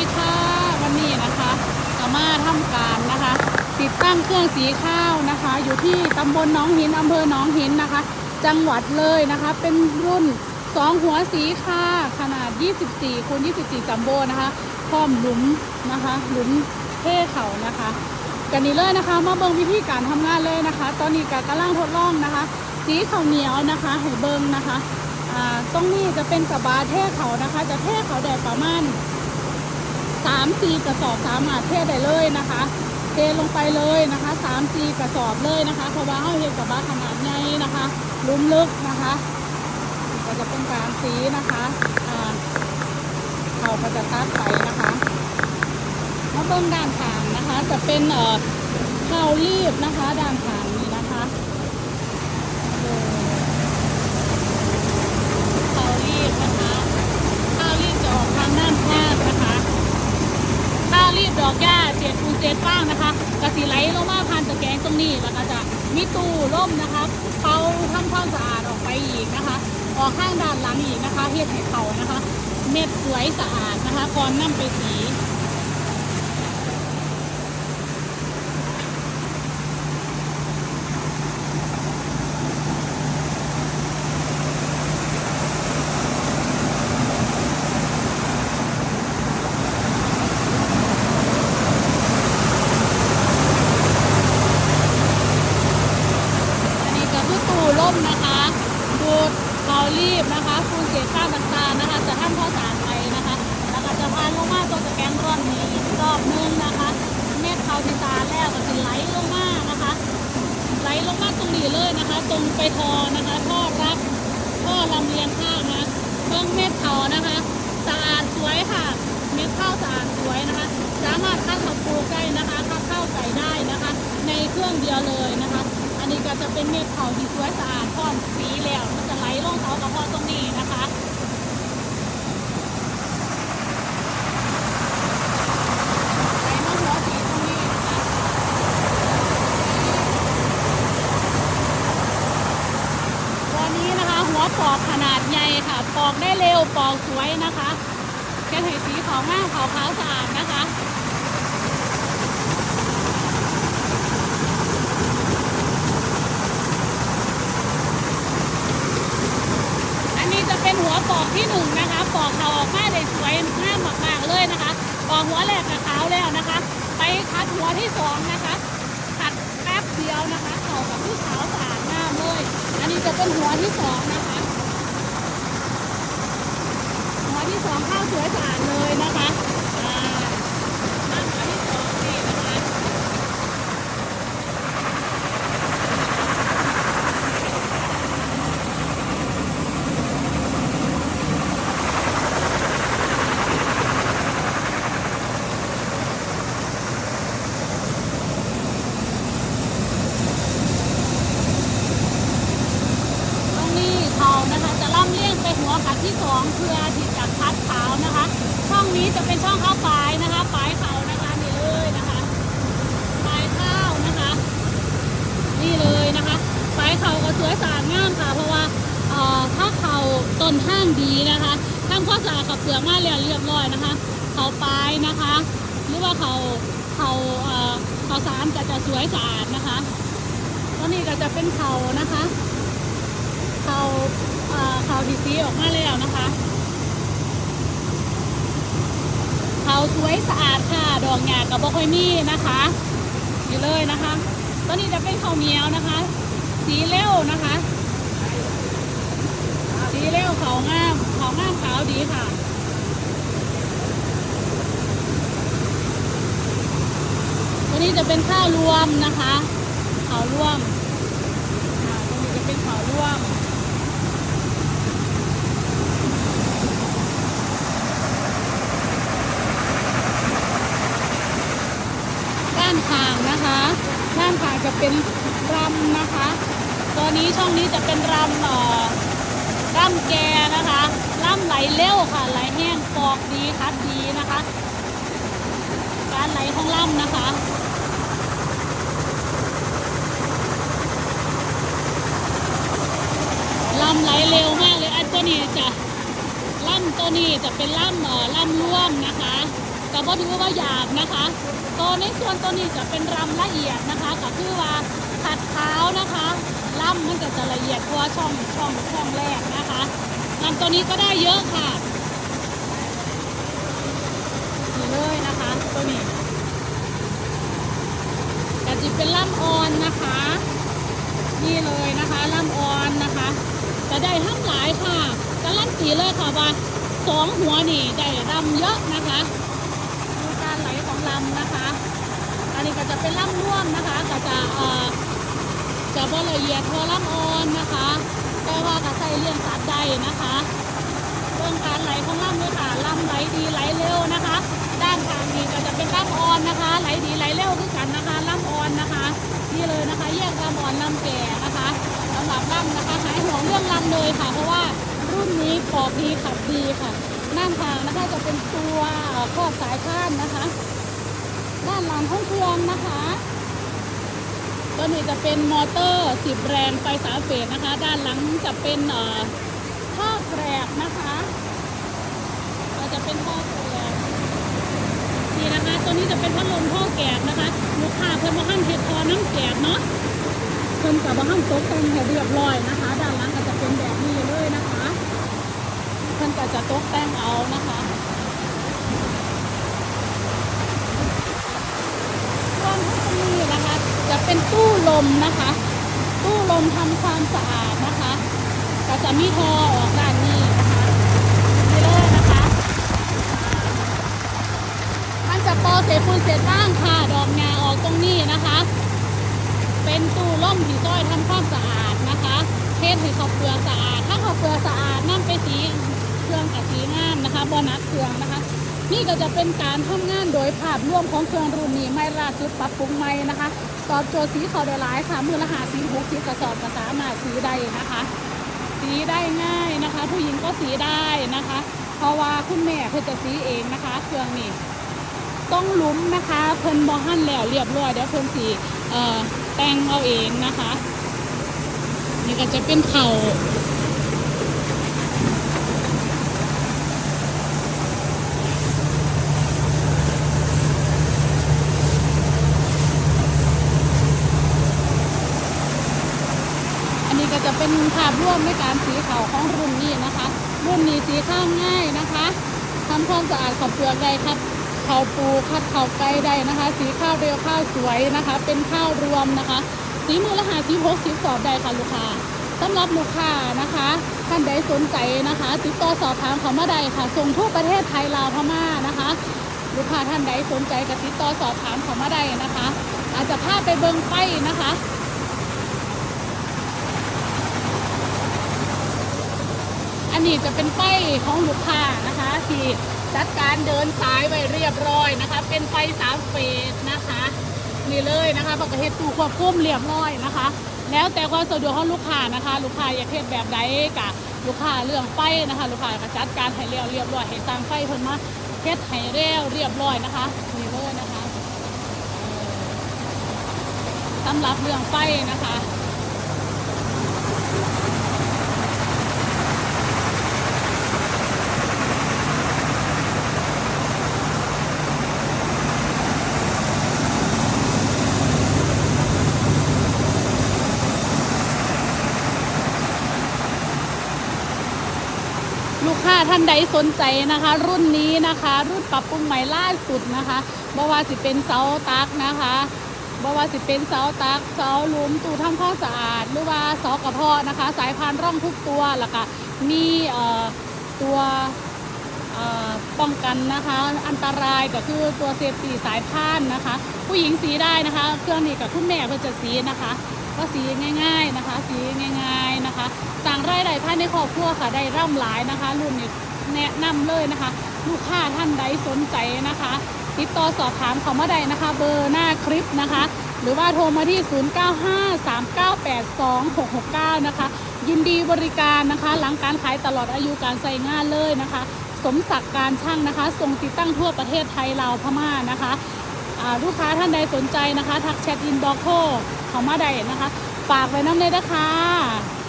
ดีค่ะวันนี้นะคะจะมาทำการนะคะ ติดตั้งเครื่องสีข้าวนะคะ อยู่ที่ตำบลหน้องหินอำเภอหนองหินนะคะ จังหวัดเลยนะคะ เป็นรุ่นสองหัวสีค่ะ ขนาด 24คูณ24 จัมโบ้นะคะพร้อมหลุมนะคะหลุมเท่เขานะคะ กันนี้เลยนะคะ มาเบิ่งวิธีการทำงานเลยนะคะ ตอนนี้กกำลังทดลองนะคะ สีข้าวเหนียวนะคะให้เบิ่งนะคะอ่าตรงนี้จะเป็นกระบาเท่เขานะคะ จะเท่เขาได้ประมาณ สามสี่กระสอบสามารถเทได้เลยนะคะ เทลงไปเลยนะคะสามสี่กระสอบเลยนะคะ เพราะว่าเขาเห็นกระบะขนาดใหญ่นะคะลุ่มลึกนะคะก็จะเป็นการสีนะคะอ่าเขาก็จะตัดไปนะคะมาเบิ้งด้านขางนะคะ จะเป็นเอ่อเข้ารีบนะคะด้านขางนี้นะคะเออข้าวรีบนะคะข้าวรีบจะออกทางด้านข้างนะคะ ข้าวรีบดอกหญ้าเจ็ดคูณเจ็ดฟ้างนะคะกระสีไหลลงมาผ่านตะแกรงตรงนี้ แล้วก็จะมีตู้ร่มนะคะเป่าทำความสะอาดออกไปอีกนะคะ ออกข้างด้านหลังอีกนะคะเฮ็ดให้เขานะคะ เม็ดสวยสะอาดนะคะก่อนนำไปสี อันนี้ก็คือตู้ร่มนะคะดูดเขารีบนะคะคูณเศษข้าวต่างๆนะคะ จะทำข้าวสารไปนะคะ แล้วก็จะพานลงมาตัวจะแกงร่อนนี้อีกรอบนึงนะคะ เม็ดเขาที่ตาแล้วก็จะไหลลงมานะคะ ไหลลงมาตรงนี้เลยนะคะ ตร งไปทอนะคะท่อรับท่อลำเลียงข้าวนะเบื้องเม็ดเขานะคะสะอาดสวยค่ะ เม็ดข้าวสะอาดสวยนะคะ สามารถคัดข้าวปลูกได้นะคะคัดข้าวใส่ได้นะคะ ในเครื่องเดียวเลยนะคะ อันนี้ก็จะเป็นเม็ดเขาที่สวยสะอาดพร้อมสีแล้วมันจะไหลลงเสากระเพาะตรงนี้นะคะไหลลงหัวสีตรงนี้นะคะ ตัวนี้นะคะหัวปอกขนาดใหญ่ค่ะ ปอกได้เร็วปอก สวยนะคะแค่ให้สีขาวงามขาวขาวสะอาดนะคะอันนี้จะเป็นหัวปอกที่หนึ่งนะคะปอกเขาออกมาได้สวยงามมากๆเลยนะคะปอกหัวแรกกับขาวแล้วนะคะ ไปคัดหัวที่สองนะคะขัดแป๊บเดียวนะคะเขากับที่ขาวสะอาดมากเลย อันนี้จะเป็นหัวที่สองนะคะ ที่สองข้าวสวยสะอาดเลยนะคะอ่านั่นหัวที่สองนี่นะคะ ตรงนี้เขานะคะจะล่ำเลี่ยงไป หัวขัดที่สองเพื่อที่จะคัดขาวนะคะ ช่องนี้จะเป็นช่องข้าวปลายนะคะปลายเขานะคะนี่เลยนะคะปลายข้าวนะคะ นี่เลยนะคะปลายเขาก็สวยสะอาดงามค่ะ เพราะว่าเอ่อถ้าเขาต้นห้างดีนะคะทำข้อสะอาดกับเปลือกมาเรียเรียบร้อยนะคะ เขาปลายนะคะ หรือว่าเขาเขาเอ่อเขาสารก็จะสวยสะอาดนะคะตัวนี้ก็จะเป็นเขานะคะเขาเอ่อเขาดีซีออกมาแล้วนะคะเขาวสวยสะอาดค่ะ ดอกหญ้ากับบ่ค่อยมีนะคะ อยู่เลยนะคะตัวนี้จะเป็นข้าวเหนียวนะคะ สีเร็วนะคะ สีเร็วขาวงามขาวงามขาวดีค่ะตัวนี้จะเป็นข้าวรวมนะคะข้าวรวมตัวนี้จะเป็นข้าวรวม ด้านข้างนะคะ ด้านข้างจะเป็นรำนะคะ ตัวนี้ช่องนี้จะเป็นรำเอ่อรำแกนะคะรำไหลเร็วค่ะ ไหลแห้งปอกดีคัดดีนะคะ การไหลของรำนะคะลำไหลเร็วมากเลยอันตัวนี้จะล่ำตัวนี้จะเป็นล่ำเอ่อล่ำร่วมนะคะ ก็กับว่าถือว่าหยาบนะคะ ตัวในส่วนตัวนี้จะเป็นรำละเอียดนะคะก็คือว่าขัดเท้านะคะลำมันก็จะละเอียดกว่าช่องช่องช่องแรกนะคะงานตัวนี้ก็ได้เยอะค่ะนี่เลยนะคะตัวนี้แต่จิเป็นล่ำออนนะคะ นี่เลยนะคะล่ำออนนะคะจะได้ทั้งหลายค่ะการันตีเลยค่ะว่าสองหัวนี่ได้รำเยอะนะคะดูการไหลของลำนะคะ อันนี้ก็จะ เป็นล่ำร่วมนะคะก็จะเอ่อจะบ่ละเอียดเทอล่ำออนนะคะ แต่ว่าก็ใส่เลี้ยงสัตว์ได้นะคะเรื่องการไหลของล่ำด้วยค่ะล่ำไหลดีไหลเร็วนะคะ ด้านทางนี้ก็จะเป็นล่ำออนนะคะ ไหลดีไหลเร็วคือกันนะคะล่ำออนนะคะนี่เลยนะคะแยกลำอ่อนลำแก่นะคะสำหรับลำนะคะหายห่วงเรื่องลำเลยค่ะ เพราะว่ารุ่นนี้ปอกดีขับดีค่ะด้านทางนะคะจะเป็นตัวครอบสายข้านนะคะ ด้านหลังของเครื่องนะคะตัวนี้จะเป็นมอเตอร์สิบแรงไฟสาเฟสนะคะ ด้านหลังจะเป็นเอ่อท่อแกรบนะคะก็จะเป็นท่อแกรบนี่นะคะ ตัวนี้จะเป็นพัดลมท่อแกรบนะคะลูกค้าเพิ่นมาหั่นเห็ดคอน้ำแกรบเนาะเพิ่นกับมาหั่นตกแต่งให้เรียบร้อยนะคะ ด้านหลังก็จะเป็นแบบนี้เลยนะคะ เพิ่นก็จะโตกแต่งเอานะคะส่วนที่ตรงนี้นะคะ จะ เป็นตู้ลมนะคะ ตู้ลมทำความสะอาดนะคะ ก็จะมีทอออกด้านนี้นะคะนี่เลยนะคะ มันจะปอเศษปูนเศษบ้างค่ะ ดอกงาออกตรงนี้นะคะ เป็นตู้ล่มที่ต้อยทำความสะอาดนะคะเทศให้เขาวเปลือกสะอาด ถ้าเขาวเปลือกสะอาดนั่นไปสีเครื่องกับสีงามนะคะบอนัดเครื่องนะคะ นี่ก็จะเป็นการทำงานโดยภาพรวมของเครื่องรุ่นนี้ไม่ล่าสุดปรับปรุงใหม่นะคะ ตอบโจทย์สีเขาได้หลายค่ะมือละหาสีหกสีกระสอบกระสามารถสีได้นะคะ สีได้ง่ายนะคะ ผู้หญิงก็สีได้นะคะ เพราะว่าคุณแม่เพื่อจะสีเองนะคะ เครื่องนี้ต้องลุ้มนะคะเพิ่นบอหั่นแล้วเรียบร้อยเดี๋ยวเพิ่นสีแต่งเอาเองนะคะ นี่ก็จะเป็นเข่าอันนี้ก็จะเป็นภาพร่วมในการสีเข่าของรุ่นนี้นะคะ รุ่นนี้สีข้าวง่ายนะคะทำความสะอาดขอบเปลือกได้ครับข้าวปูคัดข้าวไก่ได้นะคะ สีข้าวเรียวข้าวสวยนะคะ เป็นข้าวรวมนะคะ สีมือละหาสีหกสีสอบได้ค่ะลูกค้าสำหรับลูกค้านะคะท่านใดสนใจนะคะ ติดต่อสอบถามเขามาได้ค่ะ ส่งทั่วประเทศไทยลาวพม่านะคะ ลูกค้าท่านใดสนใจก็ติดต่อสอบถามเขามาได้นะคะ อาจจะพาไปเบิงไปนะคะ นนี้จะเป็นป้ายของลูกค้านะคะ ที่จัดการเดินสายไว้เรียบร้อยนะคะ เป็นไฟสามเฟสนะคะนี่เลยนะคะปกติตู้ควบคุมเรียบร้อยนะคะ แล้วแต่ความสะดวกของลูกค้านะคะ ลูกค้าอยากเฮ็ดแบบใดกะลูกค้าเรื่องไฟนะคะ ลูกค้าก็จัดการให้เรียวเรียบร้อยให้สร้างไฟเพิ่นมาเฮ็ดให้เร็วเรียบร้อยนะคะนี่เลยนะคะสำหรับเรื่องไฟนะคะ ท่านใดสนใจนะคะ รุ่นนี้นะคะ รุ่นปรับปรุงใหม่ล่าสุดนะคะบ่ว่าสิเป็นเสาตักนะคะบ่ว่าสิเป็นเสาตักเสาลุมตู้ทำความสะอาด หรือว่าเสากระเพาะนะคะ สายพานร่องทุกตัวแล้วก็มีเอ่อตัว ป้องกันนะคะ อันตรายก็คือตัวเซฟตี้สายพานนะคะ ผู้หญิงสีได้นะคะ เครื่องนี้กับคุณแม่เพื่อจะสีนะคะ ก็สีง่าย ๆนะคะ สีง่าย ๆนะคะสั่งไรายได้ภายในครอบครัวค่ะได้ร่ำหลายนะคะ รุ่นนี้แนะนำเลยนะคะ ลูกค้าท่านใดสนใจนะคะ ติดต่อสอบถามเขามาได้นะคะ เบอร์หน้าคลิปนะคะ หรือว่าโทรมาที่ 0953982669 นะคะ ยินดีบริการนะคะ หลังการขายตลอดอายุการใส่งานเลยนะคะ สมศักดิ์การช่างนะคะส่งติดตั้งทั่วประเทศไทยลาวพม่านะคะลูกค้าท่านใดสนใจนะคะ ทักแชทอินบ็อกโทรเขามาได้นะคะ ฝากไว้น้ำเลยนะคะ